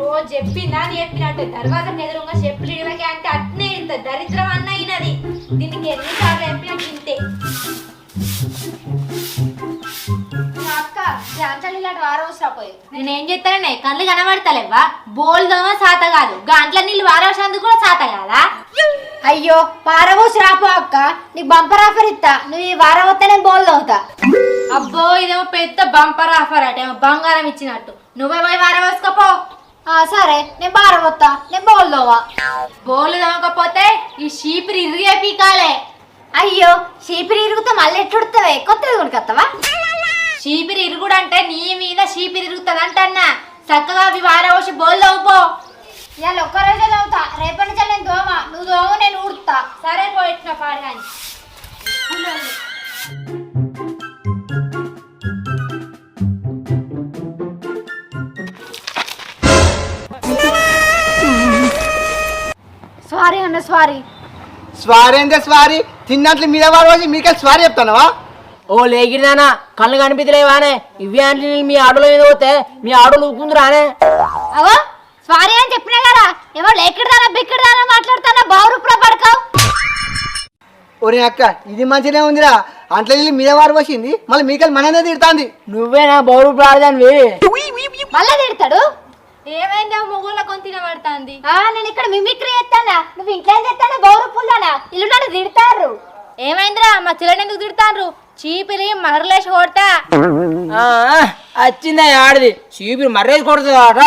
రోజు చెప్పిందా అని చెప్పినట్టు. తర్వాత ఎదురుగా చెప్పులు ఇడవకే అంటే అట్నే ఇంత దరిద్రం అన్న అయినది దీనికి ఎన్నిసార్లు చెప్పినట్టు ఇంతే. మా అక్క జాంచలు ఇలాంటి వారవసరా పోయి. నేనేం చెప్తానే కళ్ళు కనబడతలేవా బోల్దోమ సాత కాదు. గంటల నీళ్ళు వారవసందుకు కూడా సాత కాదా? అయ్యో వారవోసి రాపో అక్క. నీకు బంపర్ ఆఫర్ ఇస్తా నువ్వు ఈ వారం వస్తే నేను బోల్ అవుతా అబ్బో ఇదేమో పెద్ద బంపర్ ఆఫర్ అట. ఏమో బంగారం ఇచ్చినట్టు. నువ్వే పోయి వారవోసుకోపో ఆ సరే నేను బారం వస్తా నేను బోల్ దోవా బోలు తోమకపోతే ఈ షీపిరి ఇరిగే పీకాలే. అయ్యో చీపిరి ఇరుగుతా మళ్ళీ ఎట్టుడుతావే కొత్తది కొనుకొస్తావా షీపిరి ఇరుగుడు అంటే నీ మీద షీపిరి ఇరుగుతుంది అంటన్నా. చక్కగా అవి వారవోసి బోలు తోమపో. ఇవాళ ఒక్కరోజే దోవుతా రేపటి నుంచి నేను దోమ నువ్వు దోమ నేను ఊడుతా. సరే పోయిట్లా పాడగాని సారీ స్వారీ అంటే స్వారీ. తిన్నట్లు మీద వాడు వచ్చి మీకే స్వారీ చెప్తానవా? ఓ లేకిడిదానా కళ్ళు కనిపించలేవానే ఇవి అంటే మీ ఆటోలో ఏదో పోతే మీ ఆటోలు ఊకుందిరానే అవో సారీ అని చెప్పినా కదా ఏమో లేకిడదానా బిక్కిడదానా మాట్లాడుతానా బావురుపులో పడకావు ఒరే అక్క ఇది మంచిగా ఉందిరా. అంట్లో వెళ్ళి మీద వారు వచ్చింది మళ్ళీ మీకెళ్ళి మననే తిడుతుంది. నువ్వేనా బౌరు ప్రాడదానివి మళ్ళా తిడతాడు? ఏమైందా? మొగుళ్ళ కొని తినబడుతుంది ఆ నేను ఇక్కడ మిమిక్రీ చేస్తానా? నువ్వు ఇంట్లో ఏం చేస్తానా బౌరుపుల్లానా ఇల్లు నన్ను తిడతారు ఏమైందిరా? మా చెల్లెని ఎందుకు తిడతాండ్రు? చీపిరి మరలేసి కొడతా. ఆ, వచ్చిందా ఆడిది. చీపిరి మర్రేది కొడుతుందా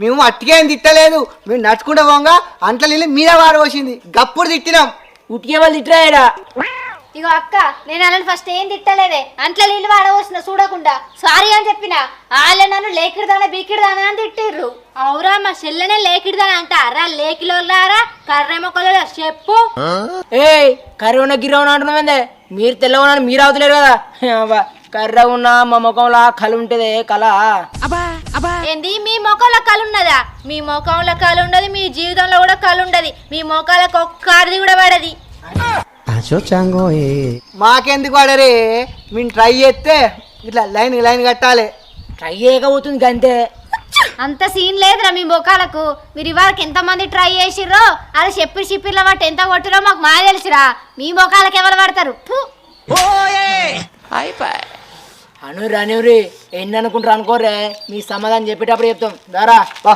మేము అట్టిగా ఏం తిట్టలేదు. మేము నడుచుకుంటూ పోగా అంట్లో మీద వారు వచ్చింది గప్పుడు తిట్టినాం. ఉట్టికే వాళ్ళు తిట్టరాయడా ఇగో అక్క నేను అలాని ఫస్ట్ ఏం తిట్టలేదే. అంట్లో నీళ్ళు వాడవలసిన చూడకుండా. సారీ అని చెప్పిన. వాళ్ళే నన్ను లేకిడదానా బీకిడదానా అని తిట్టిర్రు. అవురా మా చెల్లెనే లేకిడదాని అంటారా లేకిలోలారా కర్రె మొక్కలో చెప్పు. ఉన్న గిర్ర ఉన్న అంటున్నామందే మీరు తెల్లగా మీరు అవుతలేరు కదా. అబ్బా, కర్ర ఉన్న మా ముఖంలో కళ ఉంటదే కళ. ఏంది? మీ మొఖంలో కళ ఉన్నదా? మీ మొఖంలో కళ ఉండదు మీ జీవితంలో కూడా కళ ఉండదు. మీ మొఖాలకు ఒక్కరిది కూడా పడది. మాకెందుకు వాడరే? మేము ట్రై చేస్తే ఇట్లా లైన్ లైన్ కట్టాలి. ట్రై చేయకపోతుంది గంతే. అంత సీన్ లేదురా మీ ముఖాలకు మీరు ఇవాళకి ఎంతమంది ట్రై చేసిర్రో అది చెప్పి చెప్పిర్ల వాటి ఎంత కొట్టిరో మాకు మా తెలుసురా. మీ ముఖాలకు ఎవరు పడతారు ఫు. అను రానివ్రి ఎన్ని అనుకుంటారు అనుకోరే మీ సమాధానం చెప్పేటప్పుడు చెప్తాం. దారా బా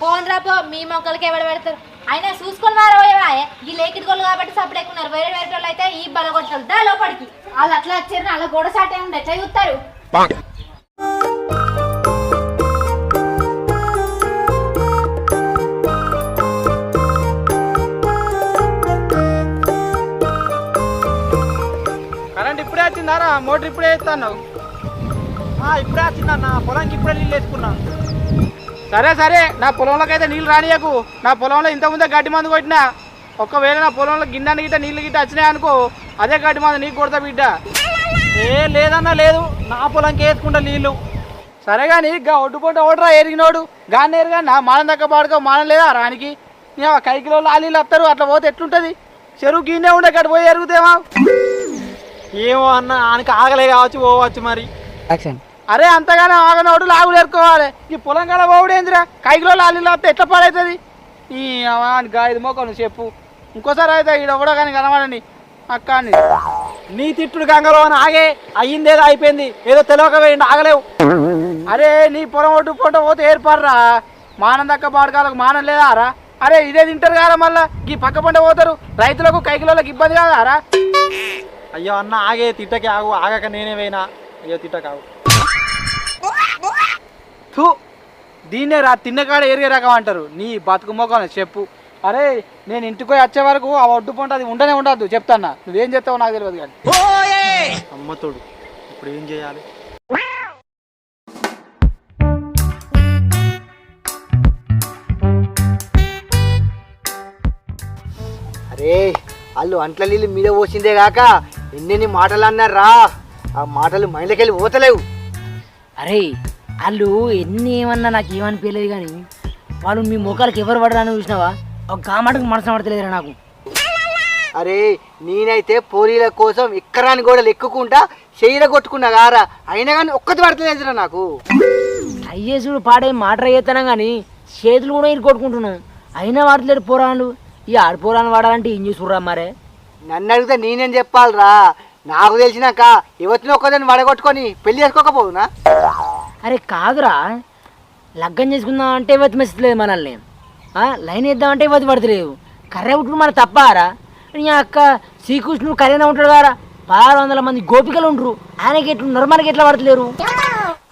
పోన్రా పో. మీ మొక్కలకి ఎవరు పెడతారు? అయినా చూసుకొని వారా ఈ లేకిడి గోళ్ళు కాబట్టి సపరేట్ ఎక్కున్నారు వేరే వేరే వాళ్ళు అయితే ఈ బలగొట్టారు దా లోపలికి. వాళ్ళు అట్లా వచ్చారు. అలా గోడ సాటే ఉండే ఎట్లా చూస్తారు? కరెంట్ ఇప్పుడే వచ్చిందారా? మోటార్ ఇప్పుడే వేస్తాను ఇప్పుడే వచ్చిందన్న. పొలానికి ఇప్పుడే నీళ్ళు వేసుకున్నా. సరే సరే నా పొలంలోకి అయితే నీళ్ళు రానియకు. నా పొలంలో ఇంతకుముందే గడ్డి మందు కొట్టినా. ఒకవేళ నా పొలంలో గిన్నె గిట్ట నీళ్ళు గిట్ట వచ్చినాయి అనుకో అదే గడ్డి మందు నీకు కొడతా బిడ్డ. ఏ లేదన్నా లేదు నా పొలంకి వేసుకుంటా నీళ్ళు. సరే కానీ గా ఒడ్డు పొట్ట ఓడరా ఎరిగినోడు గాన్ని ఎరుగా నా మానం దక్క పాడుకో మానం లేదా రానికి. నీ కైకిలో లాలీలు వస్తారు అట్లా పోతే ఎట్లుంటుంది? చెరువు గిన్నె ఉండే గడ్డి పోయి ఎరుగుతేమా ఏమో అన్న ఆయనకి ఆగలే కావచ్చు పోవచ్చు మరి. అరే అంతగానే ఆగనోడు లాగులు ఎరుకోవాలి ఈ పొలం కాడ పోవుడేందిరా? కైకిలో లాలీలు వస్తే ఎట్లా పడవుతుంది ఈ గా ఇది చెప్పు. ఇంకోసారి అయితే ఈడ కూడా కానీ కనబడండి. అక్క నీ తిట్టుడు గంగలో అని ఆగే. అయ్యిందేదో అయిపోయింది. ఏదో తెలియక వేయండి ఆగలేవు. అరే నీ పొలం ఒడ్డు పొంట పోతే ఏర్పడరా? మానందక్క పాడకాలకు మానం లేదా రా అరే ఇదే తింటారు కదా మళ్ళా? ఈ పక్క పంట పోతారు. రైతులకు కైకిలోకి ఇబ్బంది కాదారా? అయ్యో అన్న ఆగే తిట్టకి ఆగు. ఆగక నేనే పోయినా. అయ్యో తిట్టకాగు. థూ దీన్నే రా తిన్నకాడ ఏరిగే రకం అంటారు. నీ బతుకు మొఖం చెప్పు. అరే నేను ఇంటికి పోయి వచ్చే వరకు ఆ ఒడ్డు పంట అది ఉండనే ఉండద్దు చెప్తాన్నా. నువ్వేం చేస్తావో నాకు తెలియదు కానీ. అమ్మతోడు ఇప్పుడు ఏం చేయాలి? అరే వాళ్ళు అంట్ల నీళ్ళు మీద పోసిందే కాక ఎన్నెన్ని మాటలు అన్నారా? ఆ మాటలు మైండ్లోకి వెళ్ళి పోతలేవు. అరే వాళ్ళు ఎన్ని ఏమన్నా నాకు ఏమనిపించలేదు కానీ వాళ్ళు మీ ముఖాలకు ఎవరు పడరాని చూసినావా? ఒక కామాటకు మనసు పడతలేదురా నాకు. అరే నేనైతే పోరీల కోసం ఎక్కరాని గోడలు ఎక్కుకుంటా చెయ్యిల కొట్టుకున్నా గారా అయినా కానీ ఒక్కటి పడతలేదురా నాకు. అయ్యేసుడు పాడే మాట చేస్తాను కానీ చేతులు కూడా ఇరుకొట్టుకుంటున్నాం అయినా వాడలేడు పోరాళ్ళు. ఈ ఆడిపోరాన్ని వాడాలంటే ఏం చేసుకురా మరే? నన్ను అడిగితే నేనేం చెప్పాలిరా? నాకు తెలిసినాక యువతిని ఒక్కదాన్ని వడగొట్టుకొని పెళ్ళి చేసుకోకపోవునా? అరే కాదురా లగ్గం చేసుకుందాం అంటే ఇవతి మెచ్చలేదు మనల్ని. ఆ, లైన్ వేద్దామంటే ఇవతి పడతలేవు కర్రె ఉట్టుడు మన తప్పారా? నీ అక్క శ్రీకృష్ణుడు కర్రెనే ఉంటాడు కారా? పదహారు వందల మంది గోపికలు ఉండరు. ఆయనకి ఎట్లున్నారు మనకి ఎట్లా పడతలేరు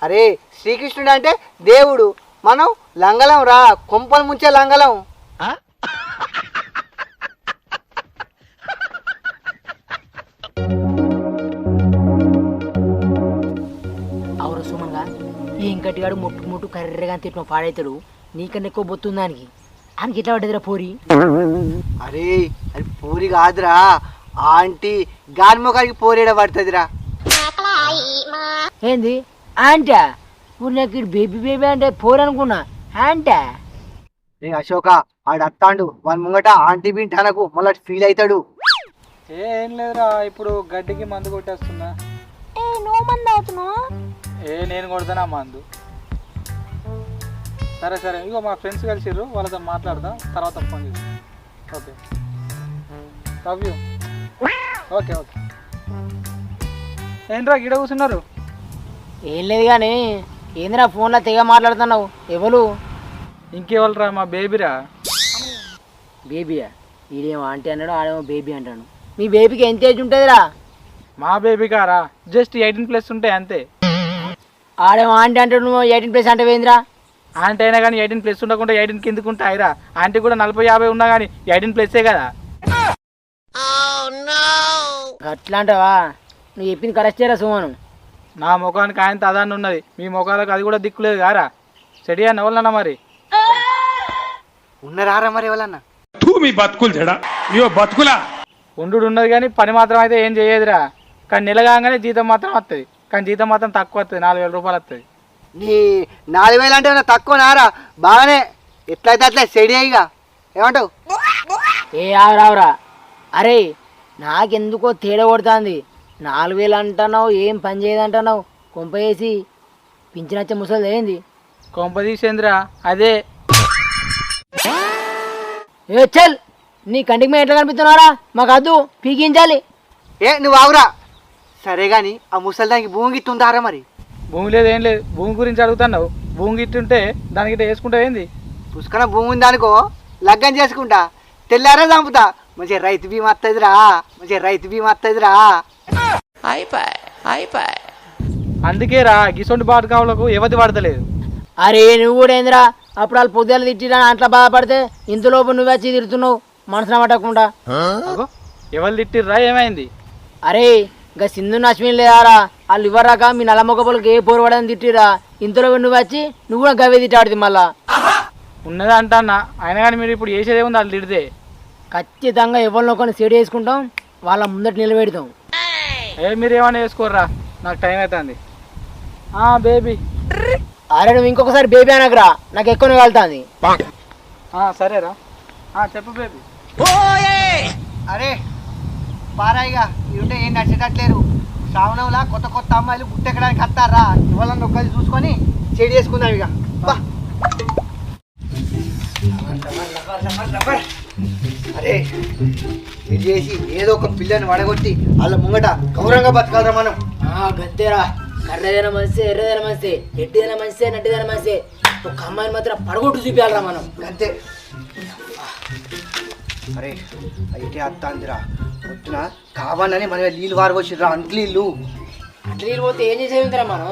అరే శ్రీకృష్ణుడు అంటే దేవుడు. మనం లంగలం రా కొంపలు ముంచే లంగలం. ఈ ఇంకటిగాడు ముట్టు ముట్టు కర్రెగా తిట్టిన పాడైతాడు. నీకన్నా ఎక్కువ బొత్తుంది దానికి ఆయనకి ఎట్లా పడ్డదిరా పోరి? అరే అది పూరి కాదురా. ఆంటీ గాన్మొకానికి పోరేడ పడుతుందిరా? ఏంది? ఆంటా? ఊరు నాకు బేబీ బేబీ అంటే పోరు అనుకున్నా. ఆంటా? రే అశోక ఆడు అత్తాండు. వాని ముంగట ఆంటీ బింటి అనకు. మళ్ళీ ఫీల్ అవుతాడు ఏ ఏం లేదురా ఇప్పుడు గడ్డికి మందు కొట్టేస్తున్నా. ఏ నువ్వు మంది అవుతున్నావు ఏ నేను కొడతానా మందు? సరే సరే. ఇగో మా ఫ్రెండ్స్ కలిసిర్రు. వాళ్ళతో మాట్లాడదాం. తర్వాత ఫోన్ చేస్తాం okay. Love you okay okay. ఏంట్రా గిడ కూర్చున్నారు? ఏం లేదు కానీ ఏందిరా ఫోన్లో తెగ మాట్లాడుతున్నావు? ఎవరు? ఇంకెవరురా మా బేబీరా? బేబీయా? ఈడేమో ఆంటీ అన్నాడు ఆడేమో బేబీ అంటాడు. మీ బేబీకి ఎంత ఏజ్ ఉంటుందిరా? మా బేబీ కారా? జస్ట్ ఎయిటీన్ ప్లస్ ఉంటాయి అంతే. ఆడేమో ఆంటీ అంటాడు నువ్వు ఎయిటీన్ ప్లస్ అంటే ఏందిరా? ఆంటీ అయినా కానీ ఎయిటీన్ ప్లస్ ఉండకుండా ఎయిటీన్ కిందకు ఉంటాయిరా. ఆంటీ కూడా నలభై యాభై ఉన్నా కానీ ఎయిటీన్ ప్లస్సే కదా. అట్లా అంటావా నువ్వు చెప్పింది కరెక్టేరా సుమను? నా ముఖానికి ఆయన అదాన్ని ఉన్నది. మీ ముఖాలకు అది కూడా దిక్కులేదు కారా? చెడియా నవ్వులన్నా మరి? ఉన్నరారా మరి ఎవరన్నా? తూ మీ బతుకులు జడ ఇవో బతుకులా? ఉండు ఉన్నది కానీ పని మాత్రం అయితే ఏం చేయదురా. కానీ నెల కాగానే జీతం మాత్రం వస్తుంది కానీ జీతం మాత్రం తక్కువ వస్తుంది నాలుగు వేల రూపాయలు వస్తుంది నీ నాలుగు వేలు అంటే ఏమన్నా తక్కువ నారా? బాగానే. ఎట్లయితే అట్లా సెడి అయ్యిగా ఏమంటావు? ఏ ఆవురావురా అరే నాకెందుకో తేడా కొడుతుంది. నాలుగు వేలు అంటున్నావు ఏం పని చేయదు అంటున్నావు. కొంప వేసి పింఛనచ్చే ముసలి ఏంది? కొంపదీసేంద్రా అదే. ఏ చల్ నీ కంటికి మేము ఎట్లా కనిపిస్తున్నారా మాకు అద్దు పీకించాలి. ఏ నువ్వు ఆవురా సరే కానీ ఆ ముసలిదానికి భూమి గిట్టుందారా మరి? భూమి లేదు ఏం లేదు. భూమి గురించి అడుగుతున్నావు. భూమి గిట్టుంటే దానికి వేసుకుంటే ఏంది? పుష్కర భూమి ఉందనుకో లగ్గం చేసుకుంటా. తెల్లారే చంపుతా. మంచిగా రైతు బీమా వస్తుందిరా మంచిగా రైతు బీమా వస్తుందిరా అందుకే రా గిసొంటి బాటకావులకు ఎవతి పడతలేదు. అరే నువ్వు కూడా ఏందిరా? అప్పుడు వాళ్ళు పొద్దులు తిట్టిరా అట్లా బాధపడితే ఇంతలోపు నువ్వే వచ్చి తిడుతున్నావు మనసున పట్టకుండా. అగో ఎవరు తిట్టిర్రా? ఏమైంది? అరే ఇంకా సింధు నశ్మిన్ లేదారా? వాళ్ళు ఇవ్వరాక మీ నల్ల మొక్కపొలకి ఏ పోరుపడని తిట్టిరా ఇంతలో నువ్వు వచ్చి నువ్వు కూడా గవే తిట్టాడుది మళ్ళా. ఉన్నది అంటన్నా అయినా కానీ మీరు ఇప్పుడు చేసేదే ఉంది వాళ్ళు తిడితే. ఖచ్చితంగా ఎవరినో కొన్ని సెట్ చేసుకుంటాం వాళ్ళ ముందట నిలబెడతాం. ఏ మీరు ఏమైనా వేసుకోర్రా నాకు టైం అవుతుంది బేబీ. అరే నువ్వు ఇంకొకసారి బేబీ అనకరా? నాకు ఎక్కువ వెళ్తాంది సరేరా. ఆ, చెప్పు బేబీ. అరే పారాయిగా ఇరుంటే ఏం నడిచేటట్లేరు. శ్రావణంలా కొత్త కొత్త అమ్మాయిలు గుట్టెక్కడానికి వస్తారా? ఇవాళ ఒక్కది చూసుకొని చెడి చేసుకుందాం ఇక. అరే ఇది చేసి ఏదో ఒక పిల్లని వడగొట్టి వాళ్ళ ముంగట గౌరవంగా బతకాలరా మనం. గంతేరా. కర్రదైన మంచి ఎర్రదైన మంచి ఎడ్డిదైన మంచి నడ్డిదైన మంచి ఒక అమ్మాయిని మాత్రం పడగొట్టు చూపించాలరా మనం. అంతే అరే అయితే అత్తాందిరా. పొద్దున కావాలని మన నీళ్ళు అంట్లు ఇల్లు అట్లా నీళ్ళు పోతే ఏం చేసేదిరా మనం?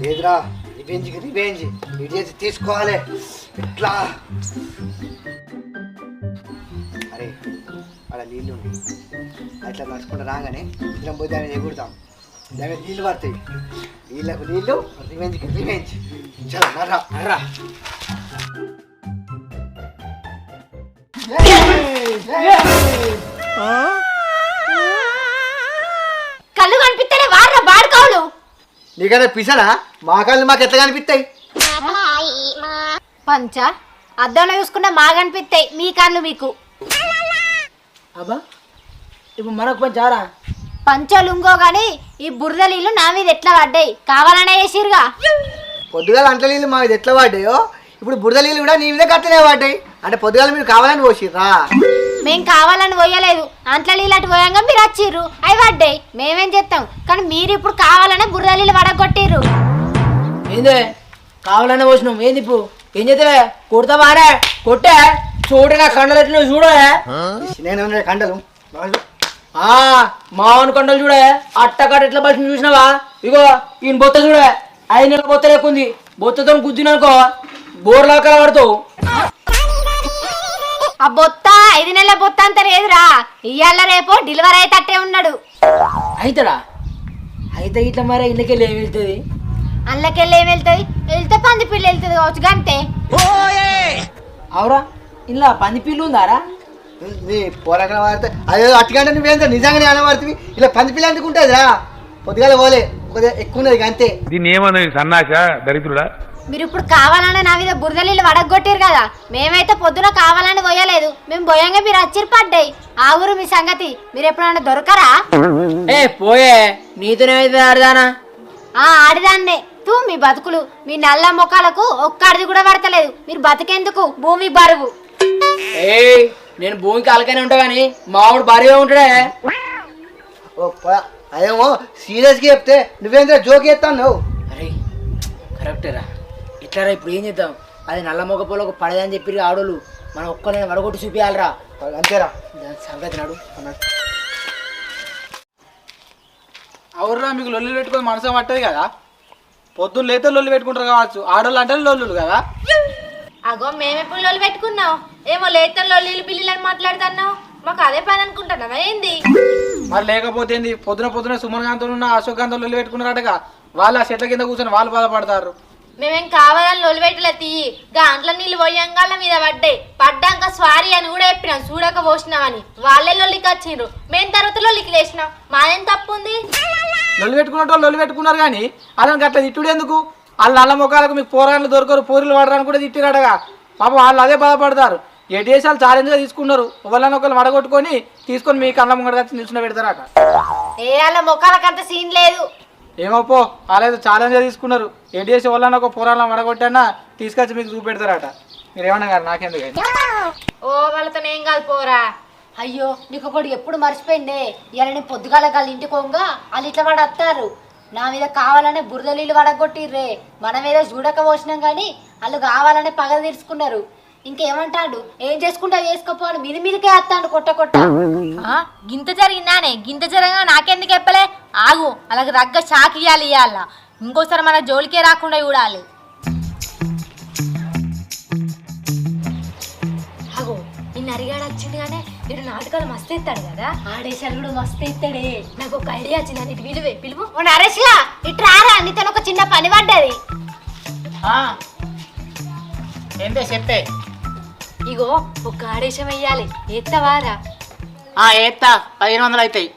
లేదురా రివెంజ్కి రివెంజ్ ఇది చేసి తీసుకోవాలి. ఎట్లా? అరే అక్కడ నీళ్ళు అట్లా నడుచుకుంటూ రాగానే ఇలా పోయి దాన్ని ఎగురుతాం. దాని నీళ్ళు పడతాయి నీళ్ళకు నీళ్ళు రివెంజ్కి రివెంజ్ చలో నర్రా నర్రా. కళ్ళు కనిపిస్తేనే వారా బాడుకోవులు. నీకన్నా పిసనా మా కళ్ళు మాకు ఎట్లా కనిపిస్తాయి? పంచ అద్దంలో చూసుకుంటే మా కనిపిస్తాయి. మీ కళ్ళు మీకు. అబ్బా ఇప్పుడు మనకు పని చారా పంచలుంగో గాని ఈ బురద నీళ్ళు నా మీద ఎట్లా పడ్డాయి? కావాలనే వేసిరుగా పొద్దుగాల అంట్ల నీళ్ళు మా మీద ఎట్లా పడ్డాయో ఇప్పుడు బురద నీళ్ళు కూడా నీ మీద కట్టనే పడ్డాయి. అంటే పొద్దుగాల మీరు కావాలని పోసిర్రా? మేం కావాలని పోయలేదు. అంట్ల అటు పోయంగా మీరు వచ్చిర్రు. అవి పడ్డాయి. మేమేం చేస్తాం? కానీ మీరు ఇప్పుడు కావాలనే బురద నీళ్ళు పడగొట్టిర్రు ఏందే? కావాలనే పోసినాం. ఏంది ఇప్పుడు? ఏం చేస్తావే కొడతావానే కొట్టే. చూడు నా కండలు ఎట్లా చూడే. నేను కండలు? ఆ మావన్ కొండలు చూడే. అట్టకాట ఎట్లా బలిసి చూసినావా? ఇగో ఈయన బొత్త చూడే. ఐదు నెలల బొత్త లేకుంది. బొత్తతో గుద్దిననుకో. బోర్లా కలబడతావు ఆ బొత్త ఐదు నెలల బొత్త అంత లేదురా. ఇయ్యాల రేపు డెలివరీ అయ్యేటట్టే ఉన్నాడు. అయితడా? అయితే ఇట్లా మరి ఇళ్ళకెళ్ళి ఏమి వెళ్తుంది? అందులోకెళ్ళి ఏం వెళ్తుంది? వెళ్తే పంది పిల్ల వెళ్తుంది కావచ్చు గంతే. అవురా ఇలా పంది పిల్లు ఉందారా? నీ పోరాకం వాడితే. అదే అట్టుకంటే నువ్వేంత నిజంగానే అనబడుతుంది ఇలా పంది పిల్ల ఎందుకు ఉంటుందిరా పొద్దుగాల పోలే. ఎక్కువ ఉన్నది అంతే దీన్ని ఏమన్నది సన్నాస దరిద్రుడా? మీరు ఇప్పుడు కావాలనే నా మీద బురద నీళ్ళు వడగొట్టారు కదా. మేమైతే పొద్దున కావాలని పోయలేదు. మేము పోయంగా మీరు అచ్చిరి పడ్డాయి. ఆ ఊరు మీ సంగతి. మీరు ఎప్పుడైనా దొరకరా? ఏ పోయే. నీతోనే అయితే ఆడదానా? ఆ ఆడిదాన్నే. తూ మీ బతుకులు. మీ నల్ల మొక్కలకు ఒక్కడిది కూడా పడతలేదు. మీరు బతికేందుకు భూమి బరువు. ఏ నేను భూమికి అలకనే ఉంటా కానీ మామిడి భారీగా ఉంటాడే. ఓ ప- అదేమో సీరియస్గా చెప్తే నువ్వేంద్ర జోక్ చేస్తాను అరే కరెక్టేరా ఇట్లారా ఇప్పుడు ఏం చేద్దాం? అది నల్ల మొగ పొలకు పడదని చెప్పి ఆడోళ్ళు. మనం ఒక్కనే వడగొట్టి చూపించాలరా అంతేరా. దాని సంగతి నాడు. అవురా మీకు లొల్లి పెట్టుకొని మనసు పట్టదు కదా? పొద్దున్న లేతే లొల్లి పెట్టుకుంటారు కావచ్చు. ఆడోళ్ళు అంటే లొల్లులు కదా? అగో మేమెప్పుడు లొల్లి పెట్టుకున్నావు ఏమో లేతం లొల్లి పిల్లని మాట్లాడుతున్నావు. మాకు అదే పని అనుకుంటున్నావా ఏంది? మరి లేకపోతే ఏంది? పొద్దున పొద్దున సుమన్ గాంతో ఉన్న అశోక్ గాంతో లొల్లి పెట్టుకున్నారటగా. వాళ్ళు ఆ చెట్ల కింద కూర్చొని వాళ్ళు బాధపడతారు. మేమేం కావాలని లొల్లి పెట్టలే తీయి గాంట్ల నీళ్ళు పోయంగాల మీద పడ్డాయి పడ్డాక స్వారీ అని కూడా చెప్పినాం చూడక పోసినామని. వాళ్ళే లొల్లికి వచ్చిండ్రు. మేము తర్వాత లొల్లికి లేచినాం. మాదేం తప్పు ఉంది లొల్లి పెట్టుకున్నట్టు లొల్లి పెట్టుకున్నారు కానీ అలాని అట్లా తిట్టుడు ఎందుకు? వాళ్ళు నల్ల ముఖాలకు మీకు పోరాళ్ళు దొరకరు పూరీలు పడరాని కూడా తిట్టిరాడగా పాపం వాళ్ళు అదే బాధపడతారు. ఏ దేశాలు ఛాలెంజ్గా తీసుకున్నారు ఒకళ్ళని ఒకళ్ళు వడగొట్టుకొని తీసుకొని మీ కళ్ళ ముంగడ వచ్చి నిల్చున్న పెడతారట ఏ వాళ్ళ మొక్కలకంత సీన్ లేదు. ఏమో పో వాళ్ళేదో తీసుకున్నారు. ఏ దేశం వాళ్ళని ఒక పోరాళ్ళని వడగొట్టానా తీసుకొచ్చి మీకు చూపెడతారట. మీరు ఏమన్నా గారు నాకెందుకు ఓ వాళ్ళతో ఏం కాదు పోరా. అయ్యో నీకు ఒకటి ఎప్పుడు మర్చిపోయిందే? ఇలా నేను పొద్దుగాల వాళ్ళ ఇంటికి పోగా వాళ్ళు ఇట్లా వాడు వస్తారు నా మీద కావాలనే బురద నీళ్ళు వడగొట్టిర్రే మన మీద చూడక పోసినాం కానీ వాళ్ళు కావాలనే పగ తీర్చుకున్నారు. ఇంకేమంటాడు? ఏం చేసుకుంటా చేసుకోపోను మీద మీదకే వస్తాడు కొట్ట కొట్ట. ఆ, గింత జరిగిందానే? గింత జరగా నాకెందుకు చెప్పలే? ఆగు అలాగే రగ్గ షాక్ ఇవ్వాలి ఇవ్వాల ఇంకోసారి మన జోలికే రాకుండా చూడాలి. ఆగు నిన్న అరిగాడు వచ్చింది కానీ వీడు నాటకాలు మస్తు ఎత్తాడు కదా? ఆడేశాలు కూడా మస్తు ఇస్తాడే నాకు ఒక ఐడియా వచ్చింది అది విలువే పిలువు. ఓ నరేష్లా ఇట్లా రారా నీతో ఒక చిన్న పని పడ్డది. ఏంటే చెప్పే? ఇగో ఒక ఆడేశం వెయ్యాలి. ఎత్తవారా ఏత్తా పదిహేను వందలు అవుతాయి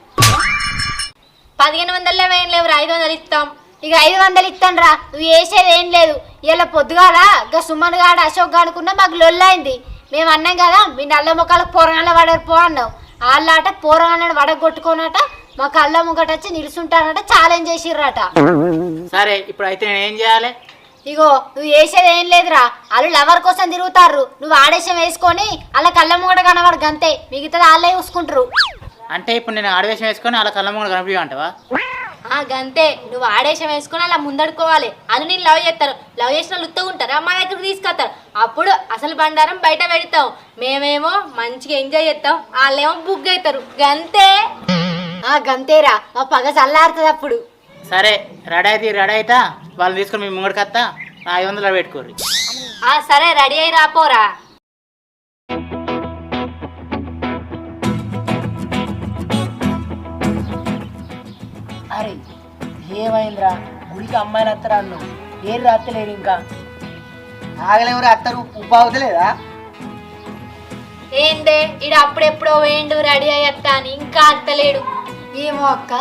పదిహేను వందలే వేయం లేవు ఐదు వందలు ఇస్తాం ఇక ఐదు వందలు ఇస్తాను రా నువ్వు వేసేది ఏం లేదు. ఇలా పొద్దుగాల గా సుమన్ గాడు అశోక్ గాడుకున్నా మాకు లొల్లైంది. మేము అన్నాం కదా మీ నల్ల ముఖాలకు పోరగాళ్ళ పడరు పో అన్నావు వాళ్ళట పోరగాళ్ళని వడగొట్టుకోనట మా కళ్ళ ముంగట వచ్చి నిలుచుంటానట ఛాలెంజ్ చేసిర్రట. సరే ఇప్పుడు అయితే నేను ఏం చేయాలి? ఇగో నువ్వు వేసేది ఏం లేదురా. వాళ్ళు లవర్ కోసం తిరుగుతారు నువ్వు ఆడేశం వేసుకొని అలా కళ్ళ ముంగట కనబడు గంతే మిగతాది వాళ్ళే చూసుకుంటారు. అంటే ఇప్పుడు నేను ఆడవేషం వేసుకొని అలా కళ్ళ ముందు కనిపించమంటావా ఆ గంతే. నువ్వు ఆడేశం వేసుకుని అలా ముందడుకోవాలి అని నేను లవ్ చేస్తారు. లవ్ చేసిన వాళ్ళు ఉత్తగా ఉంటారా. మా దగ్గర తీసుకొస్తారు. అప్పుడు అసలు బండారం బయట పెడతాం మేమేమో మంచిగా ఎంజాయ్ చేస్తాం. వాళ్ళేమో బుక్ అవుతారు గంతే. ఆ గంతేరా. మా పగ చల్లారుతుంది అప్పుడు. సరే రెడీ అయితే రెడీ అవుతా వాళ్ళని తీసుకొని మీ ముంగడికి వస్తా. ఐదు వందలు పెట్టుకోరు ఆ సరే రెడీ అయి రాపోరా. అరే ఏమైందిరా? గుడికి అమ్మాయిలు వస్తారా అన్నావు? ఏం రాత్తలేరు ఇంకా? ఆగలేమరా అత్తరు ఉప్పు అవుతలేదా ఏందే ఇడ అప్పుడెప్పుడో వేయండు రెడీ అయ్యత్తా అని ఇంకా అత్తలేడు. ఏమో అక్క.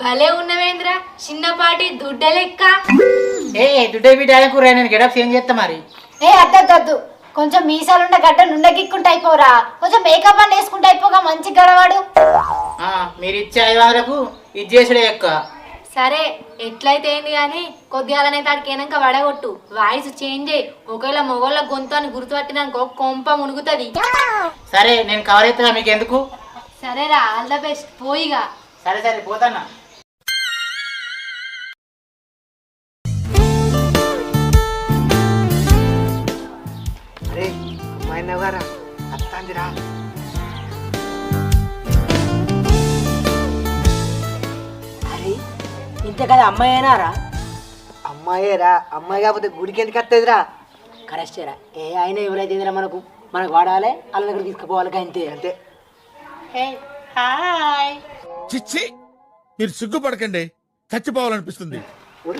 భలే ఉన్నవేంద్ర చిన్నపాటి దుడ్డ లెక్క. ఏ దుడ్డే బిడ్డ కూర నేను గెడప్ ఏం చేస్తా మరి? ఏ అద్దద్దద్దు. కొంచెం మీసాలున్న గడ్డ నుండగిక్కుంటే అయిపోరా. కొంచెం మేకప్ అని వేసుకుంటే అయిపోగా మంచి గడవాడు. ఆ, మీరు ఇచ్చే ఐదు వందలకు ఇది చేసుడే ఎక్క సరే ఎట్లయితే ఏంది కానీ కొద్దిగాలనే తాడికి ఏనాక వడగొట్టు. వాయిస్ చేంజ్ అయ్యి ఒకవేళ మొగోళ్ళ గొంతు అని గుర్తుపట్టినాకో కొంప మునుగుతుంది. సరే నేను కవర్ అవుతున్నా మీకు ఎందుకు సరేరా ఆల్ ద బెస్ట్ పోయిగా. సరే సరే పోతాన్నా. అరే అమ్మాయి నవ్వారా? అత్తాందిరా. అరే ఇంత కదా అమ్మాయి అయినారా? అమ్మాయేరా అమ్మాయి కాకపోతే గుడికి ఎందుకు వస్తుందిరా కరెక్టేరా ఏ ఆయన ఎవరైతే మనకు మనకు వాడాలి వాళ్ళ దగ్గర తీసుకుపోవాలి అంతే అంతే హాయ్. చిచ్చి మీరు సిగ్గుపడకండి. చచ్చిపోవాలనిపిస్తుంది.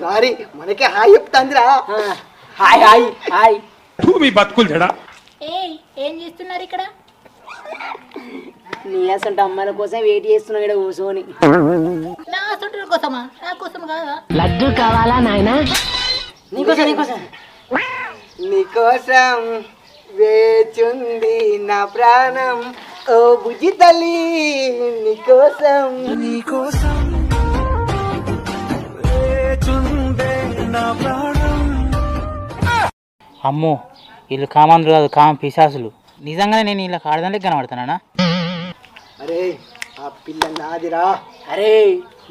రారి మనకే హాయ్ చెప్తాందిరా. ఆ, హాయ్ హాయ్ హాయ్. తూ మీ బతుకులు ఏయ్ ఏం చేస్తున్నారు ఇక్కడ? నీ అసంటే అమ్మాయిల కోసం వెయిట్ చేస్తున్నావు ఇక్కడ కూర్చొని. నా చుట్టూ కోసమా? నా కోసం కాదా నీకోసం నీకోసం నీకోసం వేచుంది నా ప్రాణం. ఓ బుజ్జి తల్లి నీకోసం. నీకోసం అమ్మో వీళ్ళు కామాంధ్రులు కాదు కామ పిశాసులు. నిజంగానే నేను వీళ్ళకి ఆడదానికి కనబడుతున్నానా? అరే ఆ పిల్ల నాదిరా. అరే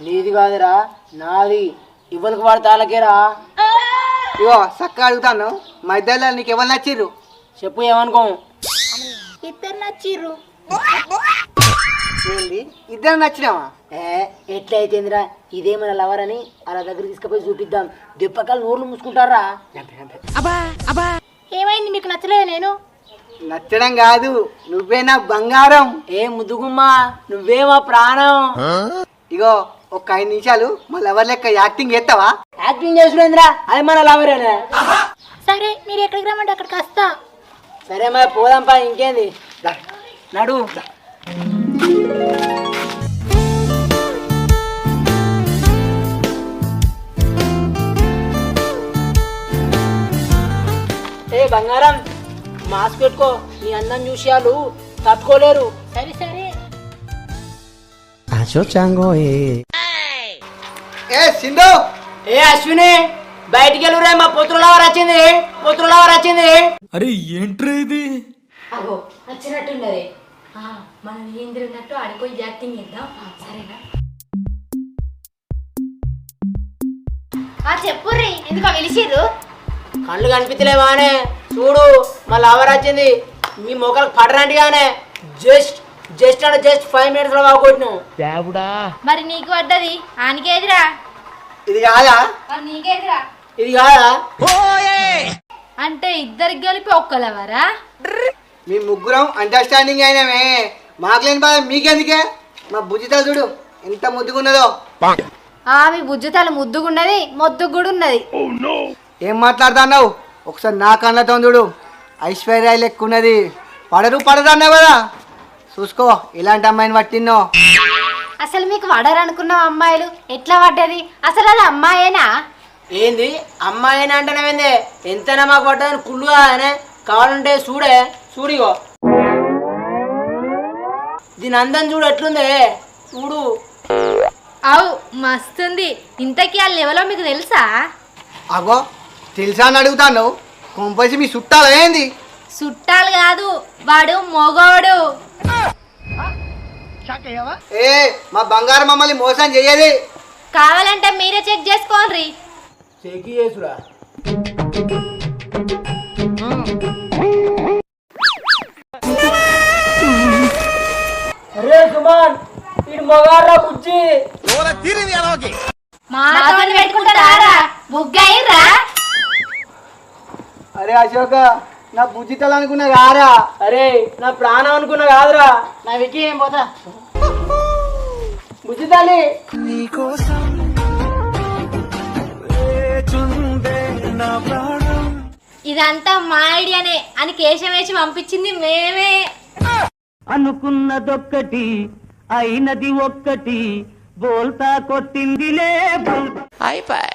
నీది కాదురా నాది. ఇవ్వనికి వాడు తాళకేరా ఇగో చక్క అడుగుతాను. మా ఇద్దరు నీకు ఎవరు నచ్చిర్రు చెప్పు ఏమనుకో ఇద్దరు నచ్చిర్రు ఏంది? ఇద్దరు నచ్చినావా ఏ ఎట్లయితేందిరా? ఇదే మన లవర్ అని అలా దగ్గర తీసుకుపోయి చూపిద్దాం. దెప్పకాలు నోర్లు మూసుకుంటారా? ఏమైంది? మీకు నచ్చలేదు నేను? నచ్చడం కాదు నువ్వే నా బంగారం. ఏ ముద్దుగుమ్మా నువ్వే మా ప్రాణం. ఇగో ఒక ఐదు నిమిషాలు మళ్ళీ ఎవరి లెక్క యాక్టింగ్ చేస్తావా? యాక్టింగ్ చేసుకునేంద్రా అది మన లవరేనా సరే మీరు ఎక్కడికి రమ్మంటే అక్కడికి వస్తా. సరే మరి పోదాంపా ఇంకేంది? నడు. ఏ బంగారం మాస్క్ పెట్టుకో నీ అందం చూసి వాళ్ళు తట్టుకోలేరు. సరే సరే. ఏ సింధు! ఏ అశ్విని బయటికి వెళ్ళురే మా పొత్తులవర్ వచ్చింది పొత్తులవర్ వచ్చింది. అరే ఏంట్రా ఇది? అగో వచ్చినట్టున్నదే. ఆ, మనం ఆడిపోయి యాక్టింగ్ చేద్దాం. ఆ, సరేనా? చెప్పుర్రి ఎందుకో పిలిచిర్రు కళ్ళు కనిపించలేవానే చూడు మా లవర్ వచ్చింది. మీ మొక్కలకు పడరంటిగానే జస్ట్ జస్ట్ అంటే జస్ట్ ఫైవ్ మినిట్స్లో బాగొట్టినాం మరి నీకు పడ్డది? ఆనికేదిరా ఇది కాదా? మరి నీకేదిరా ఇది కాదా? అంటే ఇద్దరికి కలిపి ఒక్కలవరా? మీ ముగ్గురం అండర్స్టాండింగ్ అయినమే. మాకు లేని బాధ మీకెందుకే? మా బుజ్జితలు చూడు ఎంత ముద్దుగున్నదో. ఆమె బుజ్జుతల ముద్దుగున్నది మొద్దు కూడా ఉన్నది ఏం మాట్లాడుతున్నావు? ఒకసారి నా కళ్ళతో చూడు. ఐశ్వర్య లెక్క ఉన్నది పడరు పడరు అన్నావు కదా. చూసుకో ఇలాంటి అమ్మాయిని పట్టిన్నో. అసలు మీకు వడరు అనుకున్నాం అమ్మాయిలు? ఎట్లా పడ్డది? అసలు అది అమ్మాయేనా? ఏంది? అమ్మాయి అని అంటేనేమైంది? ఎంతైనా మాకు పడ్డదని కుళ్ళు కావాలంటే చూడే. చూడిగో. దీని అందం చూడు ఎట్లుంది? చూడు. అవు మస్తుంది. ఇంతకీ ఆ లెవెల్లో మీకు తెలుసా? అగో తెలుసా అని అడుగుతాను కొంపేసి మీ చుట్టాలు ఏంది? చుట్టాలు కాదు వాడు మొగోడు. ఏ మా బంగారం మమ్మల్ని మోసం చెయ్యది కావాలంటే మీరే చెక్ చేసుకోండి చెక్కి చేసురా. మగారా బుజ్జి. పెట్టుకుంటారా? అరే అశోక నా బుజ్జితలు అనుకున్నా కారా అరే నా ప్రాణం అనుకున్నా కాదురా. నా వికి ఏం పోతా? బుజ్జి తల్లి. ఇదంతా మా ఐడియానే అని కేశం వేసి పంపించింది మేమే. అనుకున్నదొక్కటి అయినది ఒక్కటి బోల్తా కొట్టిందిలే అయిపోయి